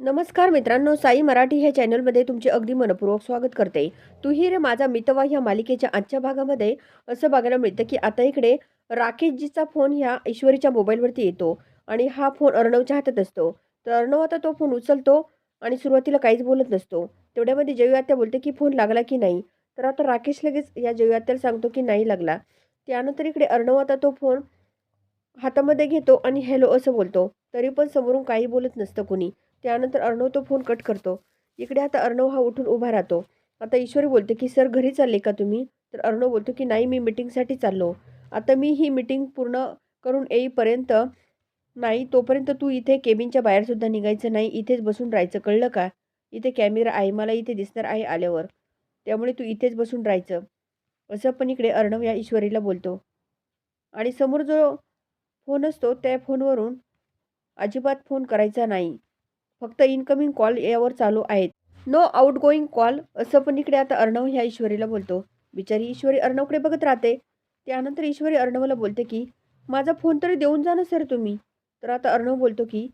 नमस्कार मित्रांनो साई मराठी ह्या चॅनलमध्ये तुमचे अगदी मनपूर्वक स्वागत करते. तू ही रे माझा मितवा ह्या मालिकेच्या आजच्या भागामध्ये असं बघायला मिळतं की आता इकडे राकेशजीचा फोन ह्या ईश्वरीच्या मोबाईलवरती येतो आणि हा फोन अर्णवच्या हातात असतो. तर अर्णव आता तो फोन उचलतो आणि सुरुवातीला काहीच बोलत नसतो. तेवढ्यामध्ये जयू बोलते की फोन लागला की नाही? तर आता राकेश लगेच या जयू सांगतो की नाही लागला. त्यानंतर इकडे अर्णव आता तो फोन हातामध्ये घेतो आणि हॅलो असं बोलतो. तरी पण समोरून काही बोलत नसतं कुणी. त्यानंतर अर्णव तो फोन कट करतो. इकडे आता अर्णव हा उठून उभा राहतो. आता ईश्वरी बोलते की सर घरी चालले का तुम्ही? तर अर्णव बोलतो की नाही मी मिटिंगसाठी चाललो. आता मी ही मिटिंग पूर्ण करून येईपर्यंत नाही तोपर्यंत तू इथे केबिनच्या बाहेरसुद्धा निघायचं नाही. इथेच बसून राहायचं. कळलं का? इथे कॅमेरा आहे मला इथे दिसणार आहे आल्यावर. त्यामुळे तू इथेच बसून राहायचं. असं पण इकडे अर्णव या ईश्वरीला बोलतो. आणि समोर जो फोन असतो त्या फोनवरून अजिबात फोन करायचा नाही. फक्त इनकमिंग कॉल यावर चालू आहेत. नो आउटगोईंग कॉल असं पण इकडे आता अर्णव ह्या ईश्वरीला बोलतो. बिचारी ईश्वरी अर्णवकडे बघत राहते. त्यानंतर ईश्वरी अर्णवला बोलते की माझा फोन तरी देऊन जा ना सर तुम्ही. तर आता अर्णव बोलतो की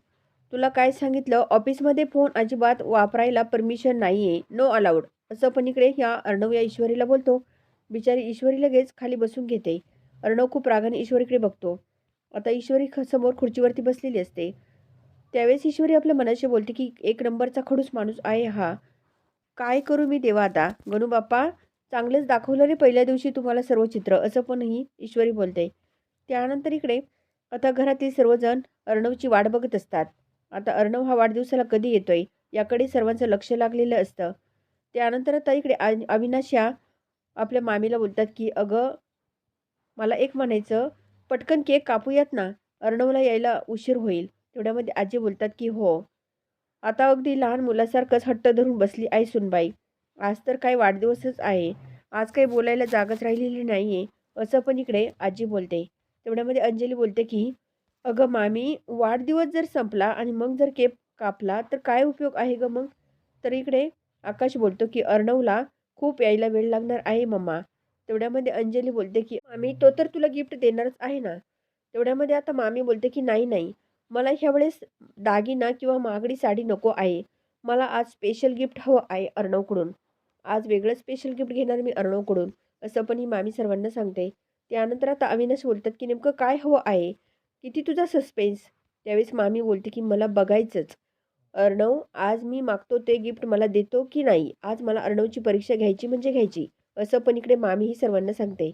तुला काय सांगितलं? ऑफिसमध्ये फोन अजिबात वापरायला परमिशन नाही आहे नो अलाउड असं पण इकडे ह्या अर्णव या ईश्वरीला बोलतो. बिचारी ईश्वरी लगेच खाली बसून घेते. अर्णव खूप रागाने ईश्वरीकडे बघतो. आता ईश्वरी ख समोर खुर्चीवरती बसलेली असते. त्यावेळेस ईश्वरी आपल्या मनाशी बोलते की एक नंबरचा खडूस माणूस आहे हा. काय करू मी देवा आता? गणू बाप्पा चांगलेच दाखवलं रे पहिल्या दिवशी तुम्हाला सर्व चित्र असं पणही ईश्वरी बोलते. त्यानंतर इकडे आता घरातील सर्वजण अर्णवची वाट बघत असतात. आता अर्णव हा वाढदिवसाला कधी येतोय याकडे सर्वांचं लक्ष लागलेलं असतं. त्यानंतर आता इकडे आ अविनाश या आपल्या मामीला बोलतात की अगं मला एक म्हणायचं पटकन केक कापूयात ना अर्णवला यायला उशीर होईल. तेवढ्यामध्ये आजी बोलतात की हो. आता अगदी लहान मुलासारखंच हट्ट धरून बसली आहे सुनबाई. आज तर काय वाढदिवसच आहे. आज काही बोलायला जागाच राहिलेली नाही आहे असं पण इकडे आजी बोलते. तेवढ्यामध्ये अंजली बोलते की अगं मामी वाढदिवस जर संपला आणि मग जर केप कापला तर काय उपयोग आहे ग मग? तर इकडे आकाश बोलतो की अर्णवला खूप यायला वेळ लागणार आहे मम्मा. तेवढ्यामध्ये अंजली बोलते की मामी तो तर तुला गिफ्ट देणारच आहे ना? तेवढ्यामध्ये आता मामी बोलते की नाही नाही. मला ह्यावेळेस दागिना किंवा महागडी साडी नको आहे मला आज स्पेशल गिफ्ट हवं आहे अर्णवकडून. आज वेगळं स्पेशल गिफ्ट घेणार मी अर्णवकडून असं पण ही मामी सर्वांना सांगते. त्यानंतर आता अविनाश बोलतात की नेमकं काय हवं आहे किती तुझा सस्पेन्स त्यावेळेस मामी बोलते की मला बघायचंच. अर्णव आज मी मागतो ते गिफ्ट मला देतो की नाही? आज मला अर्णवची परीक्षा घ्यायची म्हणजे घ्यायची असं पण इकडे मामी ही सर्वांना सांगते.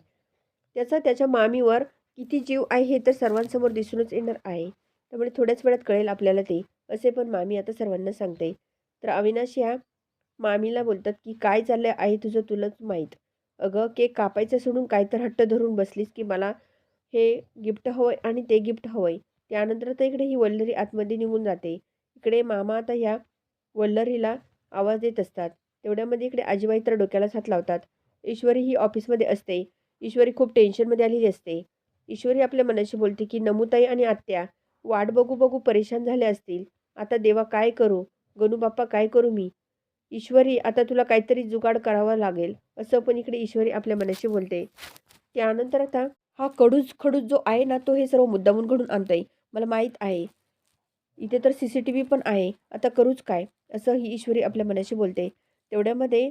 त्याचा त्याच्या मामीवर किती जीव आहे हे तर सर्वांसमोर दिसूनच येणार आहे. त्यामुळे थोड्याच वेळात कळेल आपल्याला ते असे पण मामी आता सर्वांना सांगते. तर अविनाश या मामीला बोलतात की काय चाललं आहे तुझं तुलाच माहीत? अगं केक कापायचं सोडून काय तर हट्ट धरून बसलीस की मला हे गिफ्ट हवंय आणि ते गिफ्ट हवंय. त्यानंतर तर इकडे ही वल्लरी आतमध्ये निघून जाते. इकडे मामा आता ह्या वल्लरीला आवाज देत असतात. तेवढ्यामध्ये इकडे आजीबाई तर डोक्यालाच हात लावतात. ईश्वरी ही ऑफिसमध्ये असते. ईश्वरी खूप टेन्शनमध्ये आलेली असते. ईश्वरी आपल्या मनाशी बोलते की नमुताई आणि आत्या वाट बघू बघू परेशान झाले असतील. आता देवा काय करू? गणू बाप्पा काय करू मी? ईश्वरी आता तुला काहीतरी जुगाड करावा लागेल असं पण इकडे ईश्वरी आपल्या मनाशी बोलते. त्यानंतर आता हा कडूच खडूस जो आहे ना तो हे सर्व मुद्दामून घडून आणतोय. मला माहीत आहे. इथे तर सी सी टी व्ही पण आहे. आता करूच काय? असं ही ईश्वरी आपल्या मनाशी बोलते. तेवढ्यामध्ये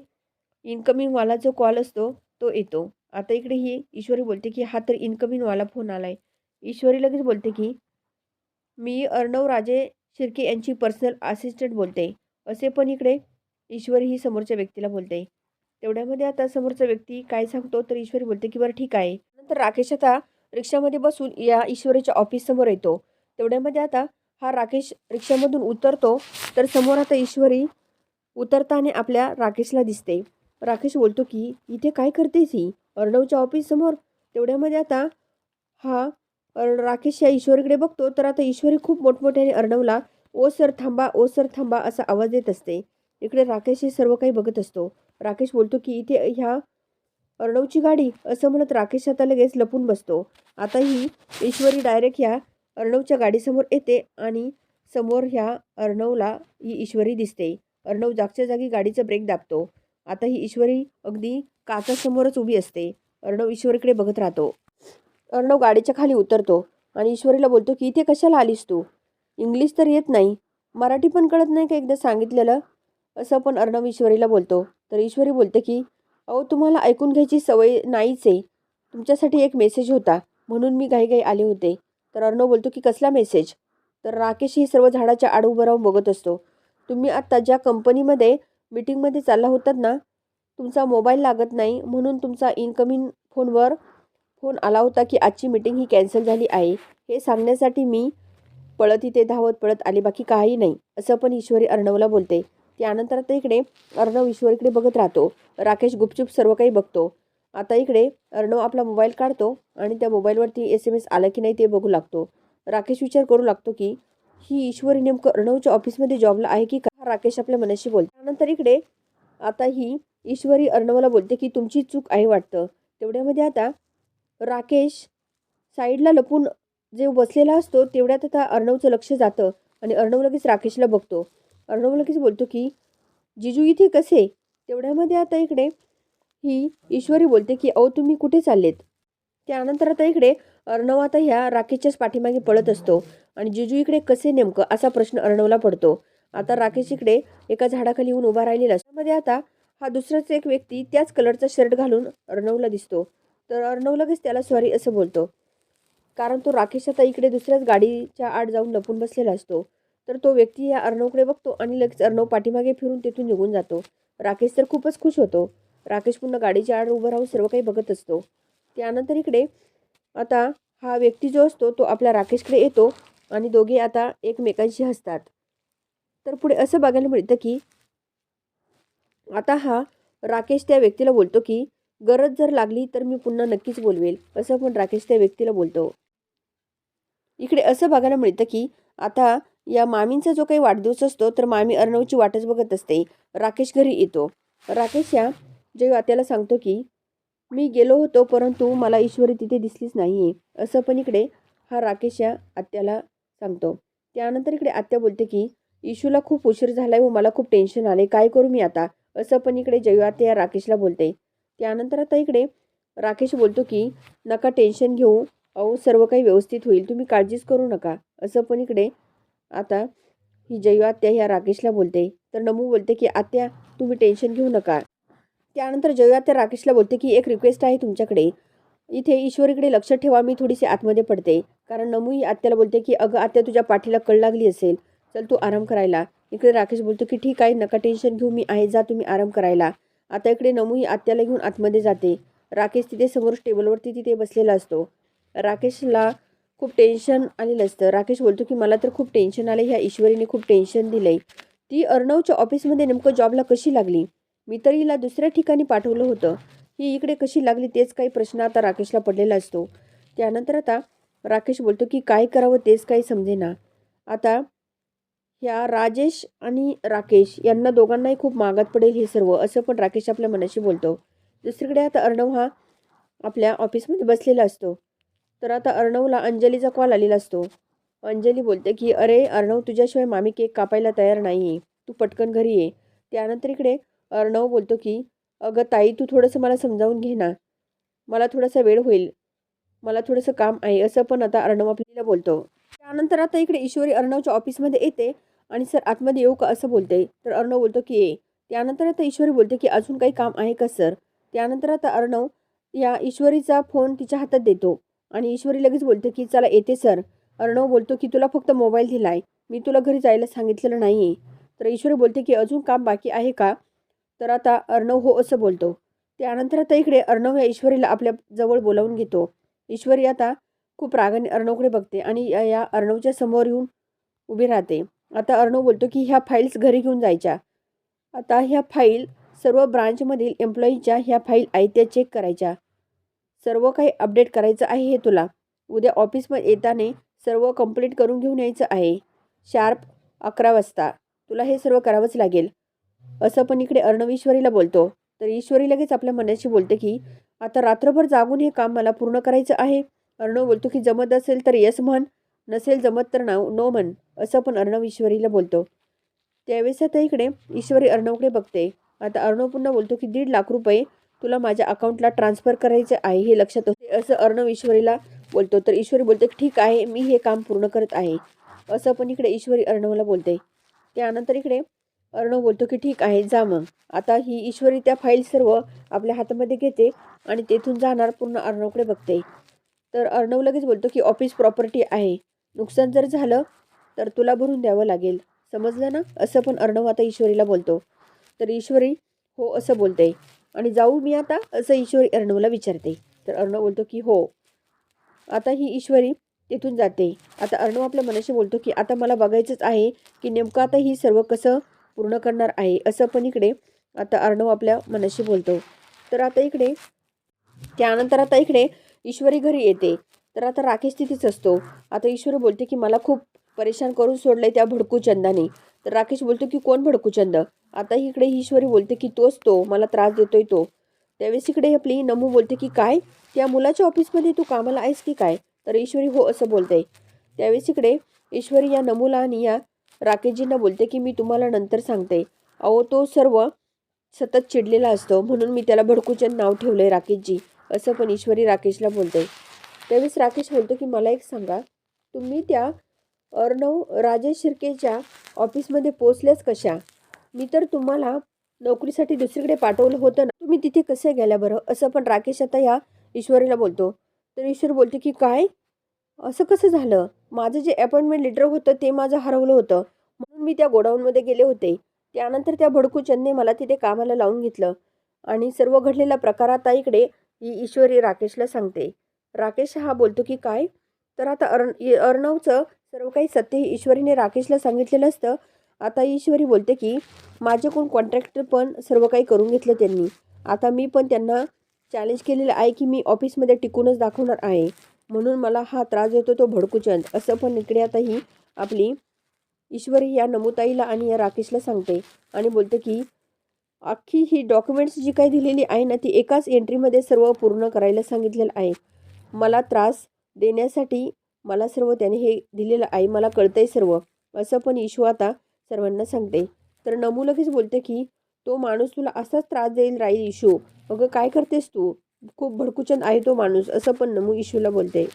इन्कमिंगवाला जो कॉल असतो तो येतो. आता इकडे ही ईश्वरी बोलते की हा तर इन्कमिंगवाला फोन आला आहे ईश्वरी लगेच बोलते की मी अर्णव राजे शिर्के यांची पर्सनल असिस्टंट बोलते. असे पण इकडे ईश्वरी ही समोरच्या व्यक्तीला बोलते. तेवढ्यामध्ये आता समोरचा व्यक्ती काय सांगतो तर ईश्वरी बोलते की बरं ठीक आहे. नंतर राकेश आता रिक्षामध्ये बसून या ईश्वरीच्या ऑफिससमोर येतो. तेवढ्यामध्ये आता हा राकेश रिक्षामधून उतरतो तर समोर आता ईश्वरी उतरताना आपल्या राकेशला दिसते. राकेश बोलतो की इथे काय करतेस ही? अर्णवच्या ऑफिससमोर तेवढ्यामध्ये आता हा अर राकेश या ईश्वरीकडे बघतो तर आता ईश्वरी खूप मोठमोठ्याने अर्णवला ओ सर थांबा ओ सर थांबा असा आवाज देत असते. इकडे राकेश हे सर्व काही बघत असतो. राकेश बोलतो की इथे ह्या अर्णवची गाडी असं म्हणत राकेश आता लगेच लपून बसतो. आता ही ईश्वरी डायरेक्ट ह्या अर्णवच्या गाडीसमोर येते आणि समोर ह्या अर्णवला ही ईश्वरी दिसते. अर्णव जागच्या जागी गाडीचा ब्रेक दाबतो. आता ही ईश्वरी अगदी काचासमोरच उभी असते. अर्णव ईश्वरीकडे बघत राहतो. अर्णव गाडीच्या खाली उतरतो आणि ईश्वरीला बोलतो की इथे कशाला आलीस तू? इंग्लिश तर येत नाही. मराठी पण कळत नाही का एकदा सांगितलेलं? असं पण अर्णव ईश्वरीला बोलतो. तर ईश्वरी बोलते की अहो तुम्हाला ऐकून घ्यायची सवय नाहीच आहे. तुमच्यासाठी एक मेसेज होता. म्हणून मी घाईघाई आले होते. तर अर्णव बोलतो की कसला मेसेज? तर राकेश ही सर्व झाडाच्या आड उभं राहून बघत असतो. तुम्ही आत्ता ज्या कंपनीमध्ये मीटिंगमध्ये चालला होतात ना तुमचा मोबाईल लागत नाही. म्हणून तुमचा इनकमिंग फोनवर फोन आला होता की आजची मीटिंग ही कॅन्सल झाली आहे. हे सांगण्यासाठी मी पळत इथे धावत पळत आले. बाकी काही नाही. असं पण ईश्वरी अर्णवला बोलते. त्यानंतर आता इकडे अर्णव ईश्वरीकडे बघत राहतो. राकेश गुपचूप सर्व काही बघतो. आता इकडे अर्णव आपला मोबाईल काढतो आणि त्या मोबाईलवरती एस एम एस आला की नाही ते बघू लागतो. राकेश विचार करू लागतो की ही ईश्वरी नेमकं अर्णवच्या ऑफिसमध्ये जॉबला आहे की का राकेश आपल्या मनाशी बोलतो. त्यानंतर इकडे आता ही ईश्वरी अर्णवला बोलते की तुमची चूक आहे वाटतं. तेवढ्यामध्ये आता राकेश साईडला लपून जे बसलेला असतो तेवढ्यात आता अर्णवचं लक्ष जातं आणि अर्णव लगेच राकेशला बघतो. अर्णव लगेच बोलतो की जिजू इथे कसे तेवढ्यामध्ये आता इकडे ही ईश्वरी बोलते की अहो तुम्ही कुठे चाललेत? त्यानंतर आता इकडे अर्णव आता ह्या राकेशच्याच पाठीमागे पळत असतो आणि जिजू इकडे कसे नेमकं असा प्रश्न अर्णवला पडतो. आता राकेश इकडे एका झाडाखाली येऊन उभा राहिलेला त्यामध्ये मध्ये आता हा दुसराच एक व्यक्ती त्याच कलरचा शर्ट घालून अर्णवला दिसतो. तर अर्णव लगेच त्याला सॉरी असं बोलतो. कारण तो राकेश आता इकडे दुसऱ्याच गाडीच्या आड जाऊन लपून बसलेला असतो. तर तो व्यक्ती या अर्णवकडे बघतो आणि लगेच अर्णव पाठीमागे फिरून तिथून निघून जातो. राकेश तर खूपच खुश होतो. राकेश पुन्हा गाडीच्या आड उभं राहून सर्व काही बघत असतो. त्यानंतर इकडे आता हा व्यक्ती जो असतो तो आपल्या राकेशकडे येतो आणि दोघे आता एकमेकांशी हसतात. तर पुढे असं बघायला मिळतं की आता हा राकेश त्या व्यक्तीला बोलतो की गरज जर लागली तर मी पुन्हा नक्कीच बोलवेल असं पण राकेश त्या व्यक्तीला बोलतो. इकडे असं बघायला मिळतं की आता या मामींचा जो काही वाढदिवस असतो तर मामी अर्णवची वाटच बघत असते. राकेश घरी येतो. राकेश या जेव्हा आत्याला सांगतो की मी गेलो होतो परंतु मला ईश्वरी तिथे दिसलीच नाही आहे असं पण इकडे हा राकेश या आत्याला सांगतो. त्यानंतर इकडे आत्या बोलते की इशूला खूप उशीर झाला आहे व मला खूप टेन्शन आले काय करू मी आता? असं पण इकडे जयू या राकेशला बोलते. त्यानंतर आता इकडे राकेश बोलतो की नका टेन्शन घेऊ. अहो सर्व काही व्यवस्थित होईल. तुम्ही काळजीच करू नका. असं पण इकडे आता ही जयू आत्या ह्या राकेशला बोलते. तर नमू बोलते की आत्या तुम्ही टेन्शन घेऊ नका. त्यानंतर जयू आत्या राकेशला बोलते की एक रिक्वेस्ट आहे तुमच्याकडे. इथे ईश्वरीकडे लक्ष ठेवा मी थोडीशी आतमध्ये पडते. कारण नमू ही आत्याला बोलते की अगं आत्या तुझ्या पाठीला कळ लागली असेल. चल तू आराम करायला. इकडे राकेश बोलतो की ठीक आहे नका टेन्शन घेऊ मी आहे जा तुम्ही आराम करायला. आता इकडे नमू ही आत्याला घेऊन आतमध्ये जाते. राकेश तिथे समोर टेबलवरती तिथे बसलेला असतो. राकेशला खूप टेन्शन आलेलं असतं. राकेश बोलतो की मला तर खूप टेन्शन आलं ह्या ईश्वरीने खूप टेन्शन दिलंय. ती अर्णवच्या ऑफिसमध्ये नेमकं जॉबला कशी लागली? मी तर हिला दुसऱ्या ठिकाणी पाठवलं होतं. ही इकडे कशी लागली तेच काही प्रश्न आता राकेशला पडलेला असतो. त्यानंतर आता राकेश बोलतो की काय करावं तेच काही समजेना. आता ह्या राजेश आणि राकेश यांना दोघांनाही खूप मागात पडेल हे सर्व असं पण राकेश आपल्या मनाशी बोलतो. दुसरीकडे आता अर्णव हा आपल्या ऑफिसमध्ये बसलेला असतो. तर आता अर्णवला अंजलीचा कॉल आलेला असतो. अंजली बोलते की अरे अर्णव तुझ्याशिवाय मामी केक कापायला तयार नाही आहे तू पटकन घरी ये. त्यानंतर इकडे अर्णव बोलतो की अगं ताई तू थोडंसं मला समजावून घे ना. मला थोडासा वेळ होईल. मला थोडंसं काम आहे असं पण आता अर्णव आपल्याला बोलतो. त्यानंतर आता इकडे ईश्वरी अर्णवच्या ऑफिसमध्ये येते. आणि सर आतमध्ये येऊ का असं बोलते? तर अर्णव बोलतो की ये त्यानंतर आता ईश्वरी बोलते की अजून काही काम आहे का सर? त्यानंतर आता अर्णव या ईश्वरीचा फोन तिच्या हातात देतो आणि ईश्वरी लगेच बोलते की चला येते सर. अर्णव बोलतो की तुला फक्त मोबाईल दिला आहे मी तुला घरी जायला सांगितलेलं नाही आहे तर ईश्वरी बोलते की अजून काम बाकी आहे का? तर आता अर्णव हो असं बोलतो. त्यानंतर आता इकडे अर्णव या ईश्वरीला आपल्या जवळ बोलावून घेतो. ईश्वरी आता खूप रागाने अर्णवकडे बघते आणि या या अर्णवच्या समोर येऊन उभी राहते. आता अर्णव बोलतो की ह्या फाईल्स घरी घेऊन जायच्या. आता ह्या फाईल सर्व ब्रांचमधील एम्प्लॉईच्या ह्या फाईल आहेत त्या चेक करायच्या. सर्व काही अपडेट करायचं आहे हे तुला. उद्या ऑफिसमध्ये येताना सर्व कंप्लीट करून घेऊन यायचं आहे. शार्प अकरा वाजता. तुला हे सर्व करावंच लागेल. असं पण इकडे अर्णव ईश्वरीला बोलतो. तर ईश्वरी लगेच आपल्या मनाशी बोलते की आता रात्रभर जागून हे काम मला पूर्ण करायचं आहे. अर्णव बोलतो की जमत असेल तर यस म्हण. नसेल जमत तर नाव नो म्हण असं पण अर्णव ईश्वरीला बोलतो. त्यावेळेस आता इकडे ईश्वरी अर्णवकडे बघते. आता अर्णव पुन्हा बोलतो की दीड लाख रुपये तुला माझ्या अकाउंटला ट्रान्सफर करायचे आहे हे लक्षात होते असं अर्णव ईश्वरीला बोलतो. तर ईश्वरी बोलते की ठीक आहे मी हे काम पूर्ण करत आहे. असं पण इकडे ईश्वरी अर्णवला बोलते. त्यानंतर इकडे अर्णव बोलतो की ठीक आहे जा मग. आता ही ईश्वरी त्या फाईल सर्व आपल्या हातामध्ये घेते आणि तेथून जाणार पूर्ण अर्णवकडे बघते. तर अर्णव लगेच बोलतो की ऑफिस प्रॉपर्टी आहे. नुकसान जर झालं तर तुला भरून द्यावं लागेल. समजलं ना? असं पण अर्णव आता ईश्वरीला बोलतो. तर ईश्वरी हो असं बोलते. आणि जाऊ मी आता असं ईश्वरी अर्णवला विचारते. तर अर्णव बोलतो की हो. आता ही ईश्वरी तिथून जाते. आता अर्णव आपल्या मनाशी बोलतो की आता मला बघायचंच आहे की नेमकं आता ही सर्व कसं पूर्ण करणार आहे असं पण इकडे आता अर्णव आपल्या मनाशी बोलतो. तर आता इकडे त्यानंतर आता इकडे ईश्वरी घरी येते. तर आता राकेश तिथेच असतो. आता ईश्वरी बोलते की मला खूप परेशान करून सोडलंय त्या भडकूचंदाने तर राकेश बोलतो की कोण भडकूचंद आता इकडे ईश्वरी बोलते की तोच तो मला त्रास देतोय तो. त्यावेळेस इकडे आपली नमू बोलते की काय? त्या मुलाच्या ऑफिसमध्ये तू कामाला आहेस की काय? तर ईश्वरी हो असं बोलते. त्यावेळेस इकडे ईश्वरी या नमूला आणि या राकेशजींना बोलते की मी तुम्हाला नंतर सांगते. अहो तो सर्व सतत चिडलेला असतो म्हणून मी त्याला भडकूचंद नाव ठेवलंय राकेशजी असं पण ईश्वरी राकेशला बोलते. त्यावेळेस राकेश बोलतो की मला एक सांगा तुम्ही त्या अर्णव राजेश शिर्केच्या ऑफिसमध्ये पोचल्याच कशा? मी तर तुम्हाला नोकरीसाठी दुसरीकडे पाठवलं होतं ना. तुम्ही तिथे कसे गेल्या बरं? असं पण राकेश आता या ईश्वरीला बोलतो. तर ईश्वर बोलते की काय? असं कसं झालं? माझं जे अपॉइंटमेंट लेटर होतं ते माझं हरवलं होतं. म्हणून मी त्या गोडाऊनमध्ये गेले होते. त्यानंतर त्या भडकूचंदने मला तिथे कामाला लावून घेतलं. आणि सर्व घडलेला प्रकार आता इकडे ही ईश्वरी राकेशला सांगते. राकेश हा बोलतो की काय? तर आता अर्ण अर्णवचं सर्व काही सत्य ईश्वरीने राकेशला सांगितलेलं असतं. आता ईश्वरी बोलते की माझ्याकडून कॉन्ट्रॅक्टर पण सर्व काही करून घेतलं त्यांनी. आता मी पण त्यांना चॅलेंज केलेलं आहे की मी ऑफिसमध्ये टिकूनच दाखवणार आहे. म्हणून मला हा त्रास देतो तो भडकूचंद. असं पण इकडे आता ही आपली ईश्वरी या नमुताईला आणि या राकेशला सांगते आणि बोलते की अख्खी ही डॉक्युमेंट्स जी काही दिलेली आहे ना ती एकाच एंट्रीमध्ये सर्व पूर्ण करायला सांगितलेलं आहे. मला त्रास देण्यासाठी मला सर्व त्याने हे दिलेलं आहे मला कळतंय सर्व. असं पण इशू आता सर्वांना सांगते. तर नमू लगेच बोलते की तो माणूस तुला असाच त्रास देईल राहील इशू अगं काय करतेस तू? खूप भडकुचंद आहे तो माणूस असं पण नमू इशूला बोलते.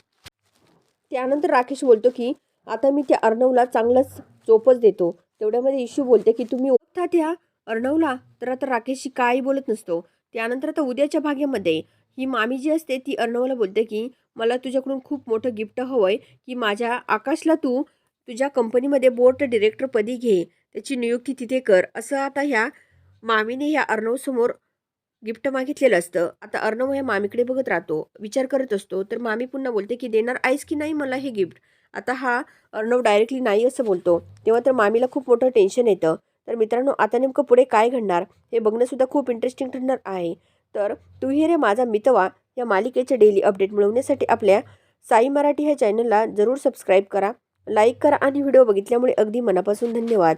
त्यानंतर राकेश बोलतो की आता मी त्या अर्णवला चांगलाच चोपच देतो. तेवढ्यामध्ये इशू बोलते की तुम्ही ओळखता त्या अर्णवला? तर आता राकेशशी काही बोलत नसतो. त्यानंतर आता उद्याच्या भाग्यामध्ये ही मामी जी असते ती अर्णवला बोलते की मला तुझ्याकडून खूप मोठं गिफ्ट हवं आहे की माझ्या आकाशला तू तुझ्या कंपनीमध्ये बोर्ड डिरेक्टरपदी घे त्याची नियुक्ती तिथे कर. असं आता ह्या मामीने ह्या अर्णवसमोर गिफ्ट मागितलेलं असतं. आता अर्णव ह्या मामीकडे बघत राहतो विचार करत असतो. तर मामी पुन्हा बोलते की देणार आहेस की नाही मला हे गिफ्ट? आता हा अर्णव डायरेक्टली नाही असं बोलतो. तेव्हा तर मामीला खूप मोठं टेन्शन येतं. तर मित्रांनो आता नेमकं पुढे काय घडणार? हे बघणंसुद्धा खूप इंटरेस्टिंग ठरणार आहे. तर तुही रे माझा मितवा या मालिकेचे डेली अपडेट मिळवण्यासाठी आपल्या साई मराठी ह्या चॅनलला जरूर सबस्क्राईब करा लाईक करा आणि व्हिडिओ बघितल्यामुळे अगदी मनापासून धन्यवाद.